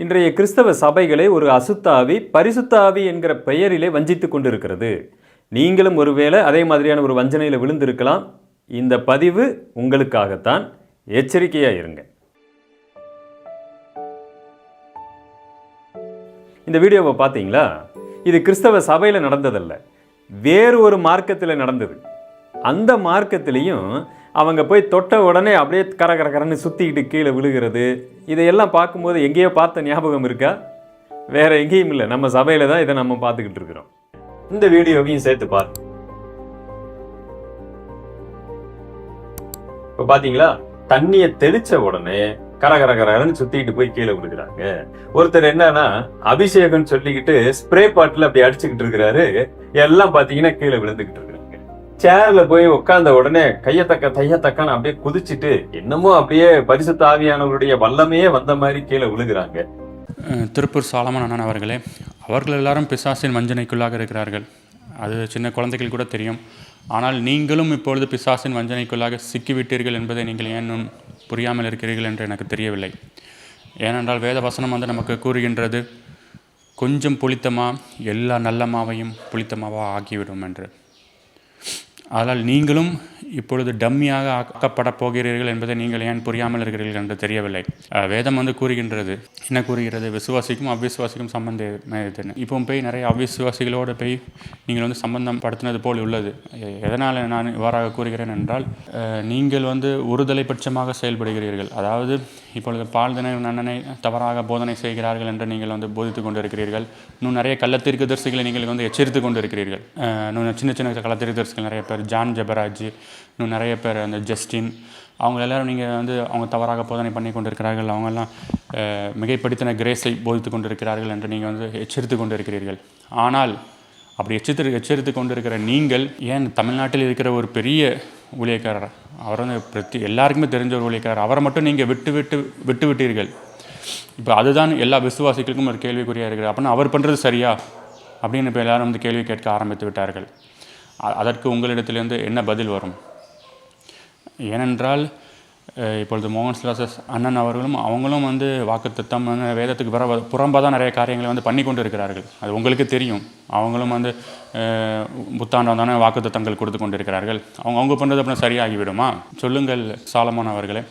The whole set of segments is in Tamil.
இன்றைய கிறிஸ்தவ சபைகளை ஒரு அசுத்தாவி பரிசுத்தாவி என்கிற பெயரிலே வஞ்சித்து கொண்டிருக்கிறது. நீங்களும் ஒருவேளை அதே மாதிரியான ஒரு வஞ்சனையில் விழுந்திருக்கலாம். இந்த பதிவு உங்களுக்காகத்தான். எச்சரிக்கையாக இருங்க. இந்த வீடியோவை பார்த்தீங்களா? இது கிறிஸ்தவ சபையில் நடந்ததல்ல. வேறு ஒரு மார்க்கத்தில் நடந்தது. அந்த மார்க்கத்திலையும் அவங்க போய் தொட்ட உடனே அப்படியே கர கரன்னு சுற்றிக்கிட்டு கீழே விழுகிறது. இதையெல்லாம் பார்க்கும்போது எங்கேயோ பார்த்த ஞாபகம் இருக்கா? வேற எங்கேயும் இல்லை. நம்ம சபையில் தான் இதை நம்ம பார்த்துக்கிட்டு இருக்கிறோம். இந்த வீடியோவையும் சேர்த்து பாருங்க இப்போ பார்த்தீங்களா தண்ணியை தெளிச்ச உடனே கர கர கரன்னு சுத்திட்டு போய் கீழே விழுகிறாங்க. ஒருத்தர் என்னன்னா அபிஷேகம் சொல்லிக்கிட்டு ஸ்ப்ரே பாட்டில் அப்படி அடிச்சுக்கிட்டு இருக்கிறாரு. எல்லாம் பார்த்தீங்கன்னா கீழே விழுந்துக்கிட்டு சேர்ல போய் உட்கார்ந்த உடனே கையத்தக்க தையத்தக்கன்னு அப்படியே குதிச்சுட்டு என்னமோ அப்படியே பரிசு தாவியானவருடைய வல்லமையே வந்த மாதிரி கீழே விழுகிறாங்க. திருப்பூர் சாலமன் அண்ணன் அவர்களே அவர்கள் எல்லாரும் பிசாசின் வஞ்சனைக்குள்ளாக இருக்கிறார்கள். அது சின்ன குழந்தைகள் கூட தெரியும். ஆனால் நீங்களும் இப்பொழுது பிசாசின் வஞ்சனைக்குள்ளாக சிக்கிவிட்டீர்கள் என்பதை நீங்கள் ஏன் புரியாமல் இருக்கிறீர்கள் என்று எனக்கு தெரியவில்லை. ஏனென்றால் வேத வசனம் வந்து நமக்கு கூறுகின்றது கொஞ்சம் புளித்தமா எல்லா நல்ல மாவையும் ஆக்கிவிடும் என்று. ஆனால் நீங்களும் இப்பொழுது டம்மியாக ஆக்கப்பட போகிறீர்கள் என்பதை நீங்கள் ஏன் புரியாமல் இருக்கிறீர்கள் என்று தெரியவில்லை. வேதம் வந்து கூறுகின்றது. என்ன கூறுகிறது? விசுவாசிக்கும் அவ்விசுவாசிக்கும் சம்பந்தம் இதுன்னு. இப்போ போய் நிறைய அவ்விசுவாசிகளோடு போய் நீங்கள் வந்து சம்பந்தம் படுத்தினது போல் உள்ளது. எதனால் நான் இவ்வாறாக கூறுகிறேன் என்றால் நீங்கள் வந்து ஒருதலை பட்சமாக செயல்படுகிறீர்கள். அதாவது இப்பொழுது பால்தனை நன்னனை தவறாக போதனை செய்கிறார்கள் என்று நீங்கள் வந்து போதித்து கொண்டிருக்கிறீர்கள். இன்னும் நிறைய கள்ளத்திற்கு தரிசிகளை நீங்கள் வந்து எச்சரித்து கொண்டிருக்கிறீர்கள். இன்னும் சின்ன சின்ன கள்ளத்திற்கு தரிசிகள் நிறைய பேர் ஜான் ஜெபராஜ் இன்னும் நிறைய பேர் அந்த ஜஸ்டின். அவங்க எல்லாரும் நீங்கள் வந்து அவங்க தவறாக போதனை பண்ணி கொண்டிருக்கிறார்கள். அவங்கெல்லாம் மிகைப்படுத்தின கிரேஸை போதித்து கொண்டிருக்கிறார்கள் என்று நீங்கள் வந்து எச்சரித்து கொண்டிருக்கிறீர்கள். ஆனால் அப்படி எச்சரித்து எச்சரித்து கொண்டிருக்கிற நீங்கள் ஏன் தமிழ்நாட்டில் இருக்கிற ஒரு பெரிய ஊழியக்காரர்? அவர் வந்து பிரத்தி எல்லாருக்குமே தெரிஞ்ச ஒரு ஊழியக்காரர். அவரை மட்டும் நீங்கள் விட்டு விட்டு விட்டு விட்டீர்கள். இப்போ அதுதான் எல்லா விசுவாசிகளுக்கும் ஒரு கேள்விக்குறியாக இருக்கிறது அப்படின்னா அவர் பண்ணுறது சரியா? அப்படின்னு இப்போ எல்லாரும் வந்து கேள்வி கேட்க ஆரம்பித்து விட்டார்கள். அதற்கு உங்களிடத்திலிருந்து என்ன பதில் வரும்? ஏனென்றால் இப்பொழுது மோகன் சிலாசஸ் அண்ணன் அவர்களும் அவங்களும் வந்து வாக்குத்தத்தம் வேதத்துக்கு பிற புறம்பாக தான் நிறைய காரியங்களை வந்து பண்ணி கொண்டு இருக்கிறார்கள் அது உங்களுக்கு தெரியும். அவங்களும் வந்து புத்தாண்டம் தானே வாக்குத்தத்தங்கள் கொடுத்து கொண்டு இருக்கிறார்கள் அவங்க அவங்க பண்ணுறது அப்புறம் சரியாகிவிடுமா? சொல்லுங்கள் சாலமான் அவர்களே.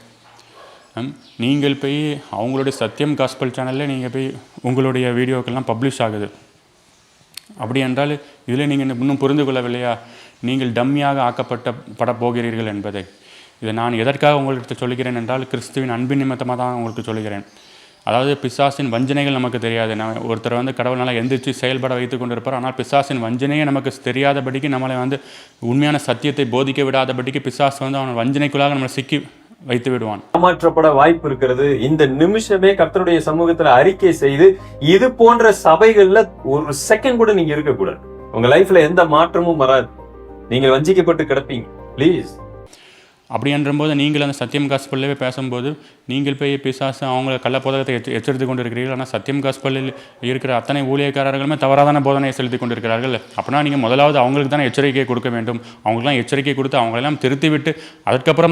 நீங்கள் போய் அவங்களுடைய சத்தியம் காஸ்பல் சேனலில் நீங்கள் போய் உங்களுடைய வீடியோக்கெல்லாம் பப்ளிஷ் ஆகுது. அப்படி என்றால் இதில் நீங்கள் இன்னும் புரிந்து கொள்ளவில்லையா? நீங்கள் டம்மியாக ஆக்கப்பட்ட பட போகிறீர்கள் என்பதை. இதை நான் எதற்காக உங்களுக்கு சொல்லுகிறேன் என்றால் கிறிஸ்துவின் அன்பின் நிமித்தமாக தான் உங்களுக்கு சொல்லுகிறேன். அதாவது பிசாசின் வஞ்சனைகள் நமக்கு தெரியாது. நான் ஒருத்தர் வந்து கடவுளால் எந்திரிச்சு செயல்பட வைத்து கொண்டிருப்பார். ஆனால் பிசாசின் வஞ்சனையே நமக்கு தெரியாதபடிக்கு நம்மளை வந்து உண்மையான சத்தியத்தை போதிக்க விடாதபடிக்கு பிசாஸ் வந்து அவன் வஞ்சனைக்குள்ளாக நம்மளை சிக்கி வைத்து விடுவான். ஏமாற்றப்பட வாய்ப்பு இருக்கிறது. இந்த நிமிஷமே கர்த்தருடைய சமூகத்துல அறிக்கை செய்து இது போன்ற சபைகள்ல ஒரு செகண்ட் கூட நீங்க இருக்கக்கூடாது. உங்க லைஃப்ல எந்த மாற்றமும் வராது. நீங்கள் வஞ்சிக்கப்பட்டு கிடப்பீங்க. ப்ளீஸ் அப்படின்றபோது நீங்கள் அந்த சத்தியம் காஸ்பல்லே பேசும்போது நீங்கள் போய் பிசாசு அவங்கள கள்ள போதகத்தை எச்ச எச்சரித்து கொண்டு இருக்கிறீர்கள் ஆனால் சத்தியம் காஸ்பலில் இருக்கிற அத்தனை ஊழியக்காரர்களுமே தவறாதான போதனையை செலுத்தி கொண்டிருக்கிறார்கள். அப்படின்னா நீங்கள் முதலாவது அவங்களுக்கு தானே எச்சரிக்கை கொடுக்க வேண்டும். அவங்களுக்குலாம் எச்சரிக்கை கொடுத்து அவங்களெல்லாம் திருத்தி விட்டு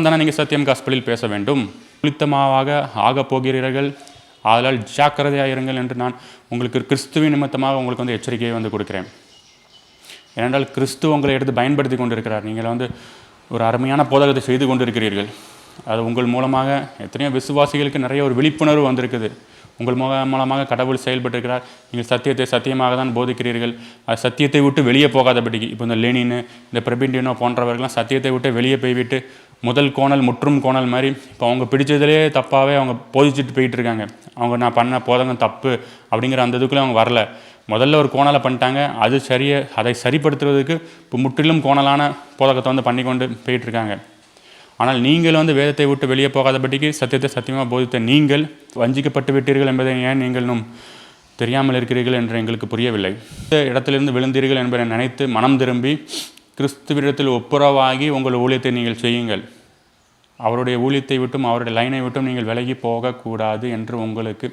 தானே நீங்கள் சத்தியம் காஸ்பலில் பேச வேண்டும். புளித்தமாவாக ஆகப் போகிறீர்கள். ஆதலால் ஜாக்கிரதையாக இருங்கள் என்று நான் உங்களுக்கு கிறிஸ்துவின் நிமித்தமாக உங்களுக்கு வந்து எச்சரிக்கையை வந்து கொடுக்குறேன். ஏனென்றால் கிறிஸ்து உங்களை எடுத்து பயன்படுத்தி கொண்டிருக்கிறார். நீங்கள் வந்து ஒரு அருமையான போதகத்தை செய்து கொண்டிருக்கிறீர்கள். அது உங்கள் மூலமாக எத்தனையோ விசுவாசிகளுக்கு நிறைய ஒரு விழிப்புணர்வு வந்திருக்குது. உங்கள் மூல மூலமாக கடவுள் செயல்பட்டிருக்கிறார். நீங்கள் சத்தியத்தை சத்தியமாக தான் போதிக்கிறீர்கள். அது சத்தியத்தை விட்டு வெளியே போகாதபடிக்கு. இப்போ இந்த லெனின் இந்த பிரபிண்டினோ போன்றவர்கள்லாம் சத்தியத்தை விட்டு வெளியே போய்விட்டு முதல் கோணல் முற்றும் கோணல் மாதிரி. இப்போ அவங்க பிடிச்சதுலேயே தப்பாகவே அவங்க போதிச்சுட்டு போயிட்டு இருக்காங்க அவங்க நான் பண்ண போதகம் தப்பு அப்படிங்கிற அந்த இதுக்குள்ளே அவங்க வரல. முதல்ல ஒரு கோணலை பண்ணிட்டாங்க. அது சரியை அதை சரிப்படுத்துறதுக்கு இப்போ முற்றிலும் கோணலான போதகத்தை வந்து பண்ணிக்கொண்டு போயிட்டுருக்காங்க. ஆனால் நீங்கள் வந்து வேதத்தை விட்டு வெளியே போகாதபடிக்கு சத்தியத்தை சத்தியமாக போதித்த நீங்கள் வஞ்சிக்கப்பட்டு விட்டீர்கள் என்பதை ஏன் நீங்கள் தெரியாமல் இருக்கிறீர்கள் என்று எங்களுக்கு புரியவில்லை. இந்த இடத்திலிருந்து விழுந்தீர்கள் என்பதை நினைத்து மனம் திரும்பி கிறிஸ்துவிடத்தில் ஒப்புரவாகி உங்கள் ஊழியத்தை நீங்கள் செய்யுங்கள். அவருடைய ஊழியத்தை விட்டும் அவருடைய லைனை விட்டும் நீங்கள் விலகி போகக்கூடாது என்று உங்களுக்கு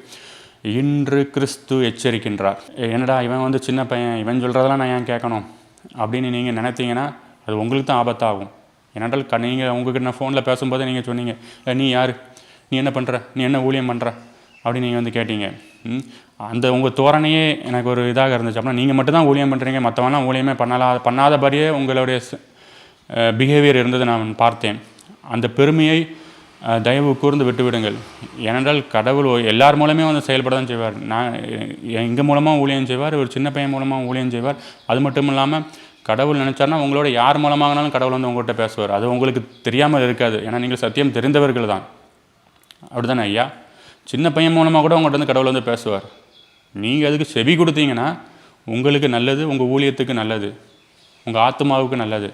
இன்று கிறிஸ்து எச்சரிக்கின்றார். என்னடா இவன் வந்து சின்ன பையன் இவன் சொல்கிறதெல்லாம் நான் ஏன் கேட்கணும்? அப்படின்னு நீங்கள் நினைத்தீங்கன்னா அது உங்களுக்கு தான் ஆபத்தாகும். ஏனென்றால் க நீங்கள் உங்ககிட்ட நான் ஃபோனில் பேசும்போது நீங்கள் சொன்னீங்க நீ யார்? நீ என்ன பண்ணுற நீ என்ன ஊழியம் பண்ணுற அப்படின்னு நீங்கள் வந்து கேட்டீங்க. அந்த உங்கள் தோரணையே எனக்கு ஒரு இதாக இருந்துச்சு. அப்படின்னா நீங்கள் மட்டும்தான் ஊழியம் பண்ணுறீங்க மற்றவெல்லாம் ஊழியமே பண்ணலாம் பண்ணாதபடியே உங்களுடைய பிஹேவியர் இருந்ததை நான் பார்த்தேன். அந்த பெருமையை தயவு கூர்ந்து விட்டுவிடுங்கள் ஏனென்றால் கடவுள் எல்லார் மூலமே வந்து செயல்பட தான் செய்வார் நான் எங்கள் மூலமாக ஊழியம் செய்வார் ஒரு சின்ன பையன் மூலமாக ஊழியம் செய்வார். அது மட்டும் இல்லாமல் கடவுள் நினச்சார்னா உங்களோட யார் மூலமாகனாலும் கடவுள் வந்து உங்கள்கிட்ட பேசுவார். அது உங்களுக்கு தெரியாமல் இருக்காது. ஏன்னா நீங்கள் சத்தியம் தெரிந்தவர்கள் தான். அப்படி தானே ஐயா? சின்ன பையன் மூலமாக கூட உங்கள்கிட்ட வந்து கடவுள் வந்து பேசுவார். நீங்கள் அதுக்கு செவி கொடுத்தீங்கன்னா உங்களுக்கு நல்லது உங்கள் ஊழியத்துக்கு நல்லது உங்கள் ஆத்மாவுக்கு நல்லது.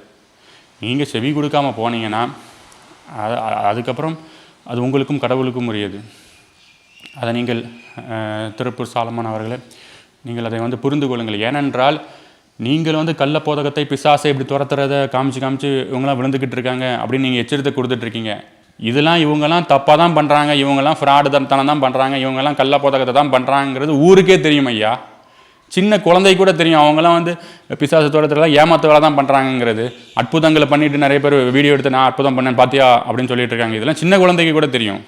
நீங்கள் செவி கொடுக்காம போனீங்கன்னா அது அதுக்கப்புறம் அது உங்களுக்கும் கடவுளுக்கும் உரியது. அதை நீங்கள் திருப்பூர் சாலமான் அவர்களே நீங்கள் அதை வந்து புரிந்து கொள்ளுங்கள். ஏனென்றால் நீங்கள் வந்து கள்ள போதகத்தை பிசாசை இப்படி துரத்துறதை காமிச்சு காமிச்சு இவங்களாம் விழுந்துக்கிட்டு இருக்காங்க அப்படின்னு நீங்கள் எச்சரித்தை கொடுத்துட்ருக்கீங்க இதெல்லாம் இவங்கெல்லாம் தப்பாக தான் பண்ணுறாங்க இவங்கெல்லாம் ஃப்ராடு தனம் தான் பண்ணுறாங்க இவங்கெல்லாம் கள்ள போதகத்தை தான் பண்ணுறாங்கிறது ஊருக்கே தெரியும் ஐயா. சின்ன குழந்தை கூட தெரியும் அவங்களாம் வந்து பிசாசு தோட்டத்தில் ஏமாத்த வேலை தான் பண்ணுறாங்கங்கிறது அற்புதங்களை பண்ணிட்டு நிறைய பேர் வீடியோ எடுத்து நான் அற்புதம் பண்ணேன் பார்த்தியா அப்படின்னு சொல்லிட்டு இருக்காங்க. இதெல்லாம் சின்ன குழந்தைக்கு கூட தெரியும்.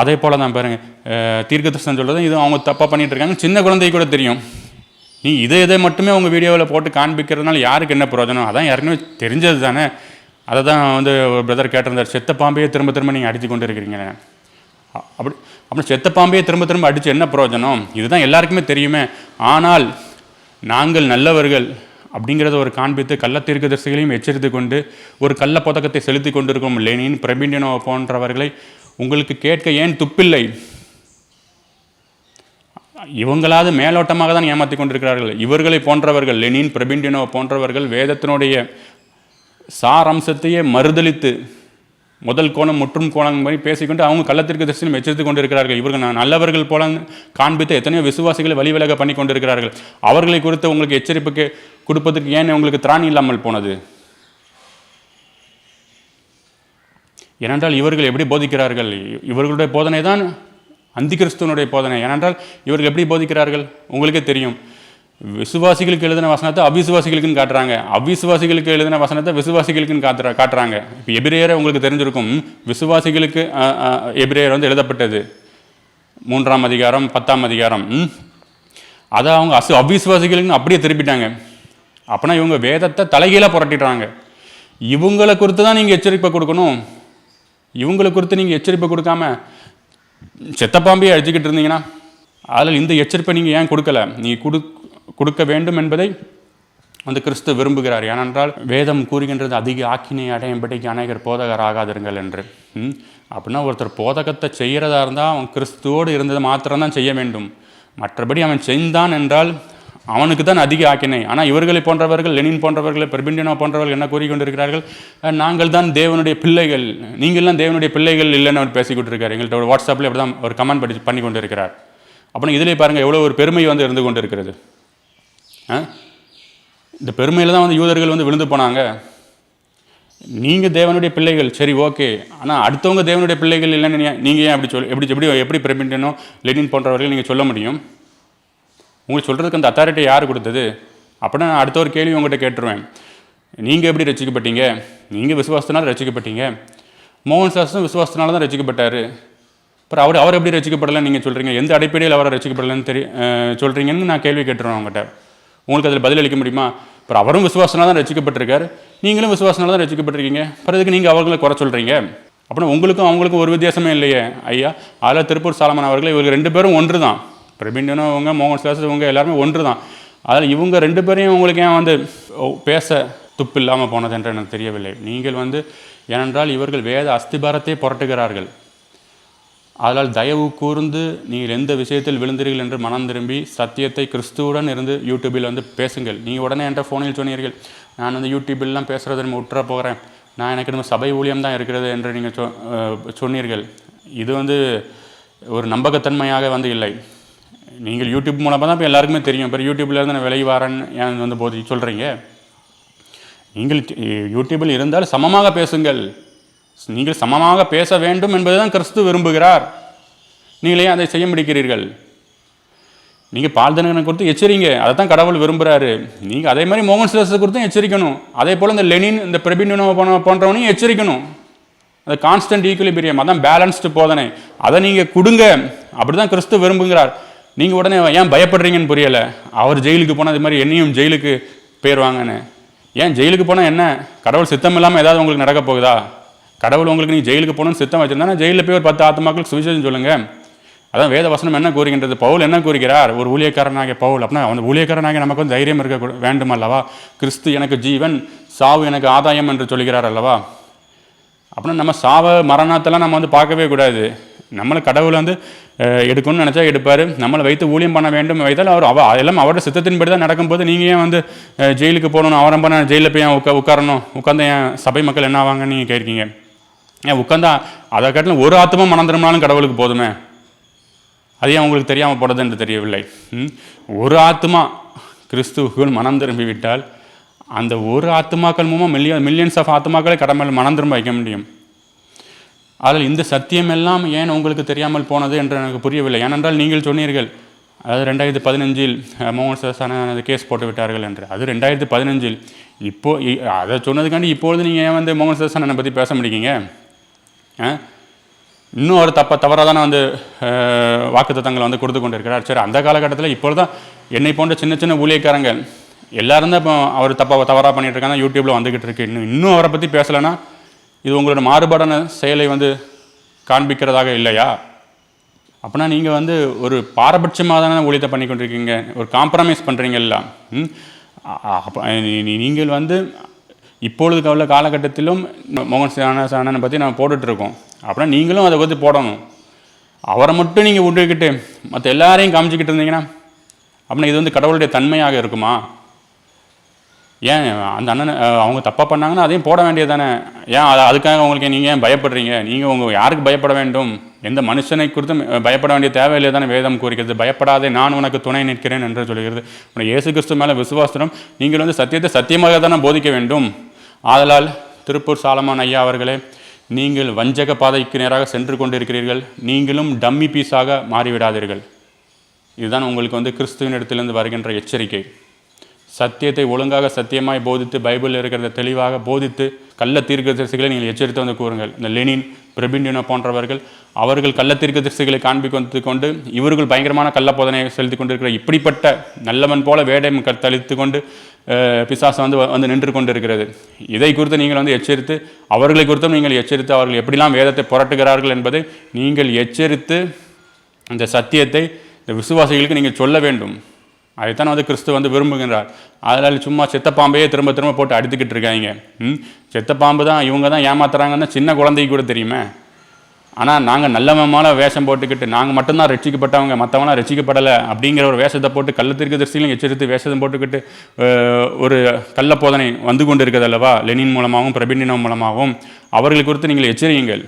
அதே போல் தான் பாருங்க. தீர்க்க தீர்க்கதரிசனம் சொல்கிறது இது அவங்க தப்பாக பண்ணிட்டு இருக்காங்க. சின்ன குழந்தைக்கு கூட தெரியும். நீ இதை இதை மட்டுமே உங்கள் வீடியோவில் போட்டு காண்பிக்கிறதுனால யாருக்கு என்ன பிரயோஜனம்? அதான் யாருக்குமே தெரிஞ்சது தானே. அதை தான் வந்து ஒரு பிரதர் கேட்டிருந்தார். செத்த பாம்பையே திரும்ப திரும்ப நீங்கள் அடித்து கொண்டு இருக்கிறீங்க. அப்படி அப்படி செத்த பாம்பையே திரும்ப திரும்ப அடித்து என்ன பிரயோஜனம்? இதுதான் எல்லாருக்குமே தெரியுமே. ஆனால் நாங்கள் நல்லவர்கள் அப்படிங்கிறத ஒரு காண்பித்து கள்ளத்தீர்க்க தரிசிகளையும் எச்சரித்து கொண்டு ஒரு கள்ள புதக்கத்தை செலுத்தி கொண்டிருக்கும் லெனின் பிரபிண்டினோ போன்றவர்களை உங்களுக்கு கேட்க ஏன் துப்பில்லை? இவங்களாவது மேலோட்டமாக தான் ஏமாற்றி கொண்டிருக்கிறார்கள். இவர்களை போன்றவர்கள் லெனின் பிரபிண்டினோ போன்றவர்கள் வேதத்தினுடைய சாரம்சத்தையே மறுதலித்து முதல் கோணம் முற்றும் கோணம் மாதிரி பேசிக்கொண்டு அவங்க கள்ளத்திற்கு தரிசனம் எச்சரித்து கொண்டிருக்கிறார்கள். இவர்கள் நான் நல்லவர்கள் போல காண்பித்து எத்தனையோ விசுவாசிகளை வழிவிலக பண்ணி கொண்டிருக்கிறார்கள். அவர்களை குறித்து உங்களுக்கு எச்சரிப்புக்கு கொடுப்பதற்கு ஏன் உங்களுக்கு திராணி இல்லாமல் போனது? ஏனென்றால் இவர்கள் எப்படி போதிக்கிறார்கள்? இவர்களுடைய போதனை தான் அந்திகிறிஸ்துவனுடைய போதனை. ஏனென்றால் இவர்கள் எப்படி போதிக்கிறார்கள்? உங்களுக்கே தெரியும். விசுவாசிகளுக்கு எழுதின வசனத்தை அவிசுவாசிகளுக்குன்னு காட்டுறாங்க. அவிசுவாசிகளுக்கு எழுதின வசனத்தை விசுவாசிகளுக்குன்னு காட்டுற காட்டுறாங்க. இப்போ எபிரேயரை உங்களுக்கு தெரிஞ்சிருக்கும். விசுவாசிகளுக்கு எபிரேயர் வந்து எழுதப்பட்டது. மூன்றாம் அதிகாரம் பத்தாம் அதிகாரம். ம்? அதை அவங்க அசு அவிசுவாசிகளுக்குன்னு அப்படியே திருப்பிட்டாங்க. அப்போனா இவங்க வேதத்தை தலைகீழாக புரட்டிடுறாங்க. இவங்களை குறித்து தான் நீங்கள் எச்சரிப்பை கொடுக்கணும். இவங்களை குறித்து நீங்கள் எச்சரிப்பை கொடுக்காம செத்தப்பாம்பையே அழிச்சிக்கிட்டு இருந்தீங்கன்னா அதில் இந்த எச்சரிப்பை நீங்கள் ஏன் கொடுக்கல? நீங்கள் கொடு கொடுக்க வேண்டும் என்பதை வந்து கிறிஸ்து விரும்புகிறார். ஏனென்றால் வேதம் கூறுகின்றது அதிக ஆக்கினை அடையும்படிக்கு அநேகர் போதகர் ஆகாதிருங்கள் என்று. அப்படின்னா ஒருத்தர் போதகத்தை செய்கிறதா இருந்தால் அவன் கிறிஸ்துவோடு இருந்ததை மாத்திரம்தான் செய்ய வேண்டும். மற்றபடி அவன் செய்தான் என்றால் அவனுக்கு தான் அதிக ஆக்கினை. ஆனால் இவர்களை போன்றவர்கள் லெனின் போன்றவர்கள் பெர்பிண்டினோ போன்றவர்கள் என்ன கூறிக்கொண்டிருக்கிறார்கள்? நாங்கள் தான் தேவனுடைய பிள்ளைகள். நீங்கள்லாம் தேவனுடைய பிள்ளைகள் இல்லைன்னு அவர் பேசிக்கிட்டு இருக்கார் எங்கள்கிட்ட ஒரு வாட்ஸ்அப்பில் அப்படி தான் ஒரு கமெண்ட் படி பண்ணி கொண்டு இருக்கிறார் அப்புறம் இதிலே பாருங்கள் எவ்வளோ ஒரு பெருமை வந்து இருந்து கொண்டு இருக்கிறது இந்த பெருமையில் தான் வந்து யூதர்கள் வந்து விழுந்து போனாங்க. நீங்கள் தேவனுடைய பிள்ளைகள் சரி ஓகே. ஆனால் அடுத்தவங்க தேவனுடைய பிள்ளைகள் இல்லைன்னு நீ- நீங்கள் ஏன் அப்படி சொல் எப்படி எப்படி எப்படி பிரபிண்டனோ லெனின் போன்றவர்கள் நீங்கள் சொல்ல முடியும்? உங்களுக்கு சொல்கிறதுக்கு அந்த அத்தாரிட்டி யார் கொடுத்தது? அப்படின்னா நான் அடுத்த ஒரு கேள்வி உங்கள்கிட்ட கேட்டுருவேன். நீங்கள் எப்படி ரசிக்கப்பட்டீங்க? நீங்கள் விசுவாசத்தினால் ரசிக்கப்பட்டீங்க. மோகன் சாஸ்திரம் விசுவாசத்தினால தான் ரசிக்கப்பட்டார். அப்புறம் அவர் அவர் எப்படி ரசிக்கப்படலைன்னு நீங்கள் சொல்கிறீங்க எந்த அடிப்படையில் அவரை ரசிக்கப்படலைன்னு தெரிய சொல்கிறீங்கன்னு நான் கேள்வி கேட்டுருவேன் அவங்ககிட்ட உங்களுக்கு அதில் பதிலளிக்க முடியுமா? அப்புறம் அவரும் விசுவாசனால தான் ரசிக்கப்பட்டிருக்காரு. நீங்களும் விசுவாசனால தான் ரசிக்கப்பட்டிருக்கீங்க. அப்புறம் இதுக்கு நீங்கள் அவர்களை குறை சொல்கிறீங்க அப்புறம் உங்களுக்கும் அவங்களுக்கும் ஒரு வித்தியாசமே இல்லையே. ஐயா அதில் திருப்பூர் சாலமன் அவர்கள் இவங்க ரெண்டு பேரும் ஒன்று தான் பிரபிண்டனும் அவங்க மோகன் சாஸ்திரி இவங்க எல்லாருமே ஒன்று தான் அதில் இவங்க ரெண்டு பேரையும் உங்களுக்கு ஏன் வந்து பேச துப்பு இல்லாமல் போனது என்று எனக்கு தெரியவில்லை. நீங்கள் வந்து ஏனென்றால் இவர்கள் வேத அஸ்திபாரத்தை புரட்டுகிறார்கள். அதனால் தயவு கூர்ந்து நீங்கள் எந்த விஷயத்தில் விழுந்தீர்கள் என்று மனம் திரும்பி சத்தியத்தை கிறிஸ்துவுடன் இருந்து யூடியூபில் வந்து பேசுங்கள். நீங்கள் உடனே என்ற ஃபோனில் சொன்னீர்கள் நான் வந்து யூடியூபில்லாம் பேசுகிறத நம்ம விட்டுற போகிறேன் நான் எனக்கு நம்ம சபை ஊழியம் தான் இருக்கிறது என்று நீங்கள் சொ சொன்னீர்கள். இது வந்து ஒரு நம்பகத்தன்மையாக வந்து இல்லை. நீங்கள் யூடியூப் மூலமாக தான் இப்போ எல்லாருக்குமே தெரியும். இப்போ யூடியூப்லேருந்து நான் விலகி வரேன் ஏன் வந்து போது சொல்கிறீங்க நீங்கள் யூடியூப்பில் இருந்தால் சமமாக பேசுங்கள். நீங்கள் சமமாக பேச வேண்டும் என்பதுதான் கிறிஸ்து விரும்புகிறார். நீங்களே அதை செய்ய முடிக்கிறீர்கள். நீங்கள் பால்தனகனை கொடுத்து எச்சரிங்க. அதை தான் கடவுள் விரும்புகிறாரு நீங்கள் அதே மாதிரி மோகன் சிலாசை கொடுத்தும் எச்சரிக்கணும். அதே போல் இந்த லெனின் இந்த பிரபின் போன போன்றவனையும் எச்சரிக்கணும். அந்த கான்ஸ்டன்ட் ஈக்குலிபிரியம் அதான் பேலன்ஸ்டு போதனை. அதை நீங்கள் கொடுங்க. அப்படி தான் கிறிஸ்து விரும்புகிறார். நீங்கள் உடனே ஏன் பயப்படுறீங்கன்னு புரியலை? அவர் ஜெயிலுக்கு போனால் இது மாதிரி என்னையும் ஜெயிலுக்கு போயிடுவாங்கன்னு ஏன் ஜெயிலுக்கு போனால் என்ன? கடவுள் சித்தம் இல்லாமல் ஏதாவது உங்களுக்கு நடக்க போகுதா? கடவுள் உங்களுக்கு நீங்கள் ஜெயிலுக்கு போகணும்னு சித்தம் வச்சிருந்தா ஜெயிலில் போய் ஒரு பத்து ஆத்மாக்களுக்கு சுவிசேஷம் சொல்லுங்கள் அதான் வேத வசனம் என்ன கூறுகின்றது? பவுல் என்ன கூறுகிறார்? ஒரு ஊழியக்காரனாகிய பவுல். அப்படின்னா அவன் ஊழியக்காரனாகிய நமக்கு வந்து தைரியம் இருக்க வேண்டும் அல்லவா கிறிஸ்து எனக்கு ஜீவன் சாவு எனக்கு ஆதாயம் என்று சொல்கிறார் அல்லவா அப்படின்னா நம்ம சாவ மரணத்தெல்லாம் நம்ம வந்து பார்க்கவே கூடாது. நம்மளை கடவுள் வந்து எடுக்கணும்னு நினச்சா எடுப்பார். நம்மளை வைத்து ஊழியம் பண்ண வேண்டும் வைத்தால் அவர் அவ எல்லாம் அவரோட சித்தத்தின்படி தான் நடக்கும்போது நீங்கள் ஏன் வந்து ஜெயிலுக்கு போகணும் அவரம் ஜெயிலில் போய் ஏன் உட்கா உட்காரணும்? உட்காந்து என் சபை மக்கள் என்ன ஆவாங்கன்னு நீங்கள் கேட்கீங்க ஏன் உட்காந்தா அதை காட்டிலும் ஒரு ஆத்மா திரும்பினாலும் கடவுளுக்கு போதுமே. அது ஏன் உங்களுக்கு தெரியாமல் போடுறது என்று தெரியவில்லை. ஒரு ஆத்மா கிறிஸ்துவுக்குள் மனம் திரும்பி விட்டால் அந்த ஒரு ஆத்மாக்கள் மூலமாக மில்லியன் மில்லியன்ஸ் ஆஃப் ஆத்மாக்களை கடமையில் மனம் திரும்ப வைக்க முடியும். அதில் இந்த சத்தியம் எல்லாம் ஏன் உங்களுக்கு தெரியாமல் போனது என்று எனக்கு புரியவில்லை. ஏனென்றால் நீங்கள் சொன்னீர்கள் அதாவது ரெண்டாயிரத்தி பதினஞ்சில் மோகன் சாசான கேஸ் போட்டு விட்டார்கள் என்று. அது ரெண்டாயிரத்தி பதினஞ்சில். இப்போ அதை சொன்னதுக்காண்டி இப்பொழுது நீங்கள் ஏன் வந்து மோகன் சாசானனை பற்றி பேச முடியுங்க இன்னும் அவர் தப்ப தவறாக தானே வந்து வாக்குத்தத்தங்களை வந்து கொடுத்து கொண்டு இருக்கிறார் சரி அந்த காலகட்டத்தில் இப்போ தான் என்னை போன்ற சின்ன சின்ன ஊழியக்காரங்க எல்லாரும் தான் இப்போ அவர் தப்பாக தவறாக பண்ணிகிட்டு இருக்காங்க யூடியூப்பில் வந்துக்கிட்டு இருக்கு. இன்னும் இன்னும் அவரை பற்றி பேசலைன்னா இது உங்களோட மாறுபாடான செயலை வந்து காண்பிக்கிறதாக இல்லையா? அப்படின்னா நீங்கள் வந்து ஒரு பாரபட்சமாக தானே ஊழியத்தை பண்ணி கொண்டிருக்கீங்க ஒரு காம்ப்ரமைஸ் பண்ணுறீங்கல்ல ம்? நீ- நீங்கள் வந்து இப்பொழுது உள்ள காலகட்டத்திலும் மோகன் சான சாணனை பற்றி நம்ம போட்டுட்ருக்கோம். அப்படின்னா நீங்களும் அதை பற்றி போடணும். அவரை மட்டும் நீங்கள் விட்டுக்கிட்டு மற்ற எல்லாரையும் காமிச்சிக்கிட்டு இருந்தீங்கன்னா அப்படின்னா இது வந்து கடவுளுடைய தன்மையாக இருக்குமா? ஏன் அந்த அண்ணன் அவங்க தப்பாக பண்ணாங்கன்னா அதையும் போட வேண்டியது தானே ஏன் அதை அதுக்காக உங்களுக்கு நீங்கள் ஏன் பயப்படுறீங்க? நீங்கள் உங்கள் யாருக்கு பயப்பட வேண்டும்? எந்த மனுஷனை குறித்தும் பயப்பட வேண்டிய தேவையில்லை தானே வேதம் கூறுகிறது. பயப்படாதே நான் உனக்கு துணை நிற்கிறேன் என்று சொல்கிறது. உனக்கு இயேசு கிறிஸ்து மேலே விசுவாசனம் நீங்கள் வந்து சத்தியத்தை சத்தியமாக தானே போதிக்க வேண்டும். ஆதலால் திருப்பூர் சாலமான் ஐயா அவர்களே நீங்கள் வஞ்சக பாதைக்கு நேராக சென்று கொண்டிருக்கிறீர்கள். நீங்களும் டம்மி பீஸாக மாறிவிடாதீர்கள். இதுதான் உங்களுக்கு வந்து கிறிஸ்துவின் இடத்திலிருந்து வருகின்ற எச்சரிக்கை. சத்தியத்தை ஒழுங்காக சத்தியமாய் போதித்து பைபிளில் இருக்கிறத தெளிவாக போதித்து கள்ள தீர்க்கதரிசிகளை நீங்கள் எச்சரித்து வந்து கூறுங்கள். இந்த லெனின் பிரபிண்டினோ போன்றவர்கள் அவர்கள் கள்ள தீர்க்கதரிசிகளை காண்பிக்க வந்து கொண்டு இவர்கள் பயங்கரமான கள்ள போதனையை செலுத்தி கொண்டிருக்கிற இப்படிப்பட்ட நல்லவன் போல வேடம் கத்தளித்து கொண்டு பிசாசை பிசாசு வந்து வந்து நின்று கொண்டிருக்கிறது. இதை குறித்து நீங்கள் வந்து எச்சரித்து அவர்களை குறித்தும் நீங்கள் எச்சரித்து அவர்கள் எப்படிலாம் வேதத்தை புரட்டுகிறார்கள் என்பதை நீங்கள் எச்சரித்து இந்த சத்தியத்தை இந்த விசுவாசிகளுக்கு நீங்கள் சொல்ல வேண்டும். அதைத்தான் வந்து கிறிஸ்து வந்து விரும்புகின்றார். அதனால் சும்மா செத்த பாம்பையே திரும்ப திரும்ப போட்டு அடித்துக்கிட்டு இருக்காங்க. ம்? செத்த பாம்பு தான் இவங்க தான் ஏமாத்துறாங்கன்னு சின்ன குழந்தைக்கு கூட தெரியுமே. ஆனால் நாங்கள் நல்லவமான வேஷம் போட்டுக்கிட்டு நாங்கள் மட்டும்தான் ரட்சிக்கப்பட்டவங்க மற்றவங்களாம் ரட்சிக்கப்படலை அப்படிங்கிற ஒரு வேஷத்தை போட்டு கள்ளத்திற்கு திருஷ்டியிலும் எச்சரித்து வேஷத்தை போட்டுக்கிட்டு ஒரு கள்ள போதனை வந்து கொண்டு இருக்கிறது அல்லவா? லெனின் மூலமாகவும் பிரபிண்டினோ மூலமாகவும். அவர்கள் குறித்து நீங்கள் எச்சரியுங்கள்.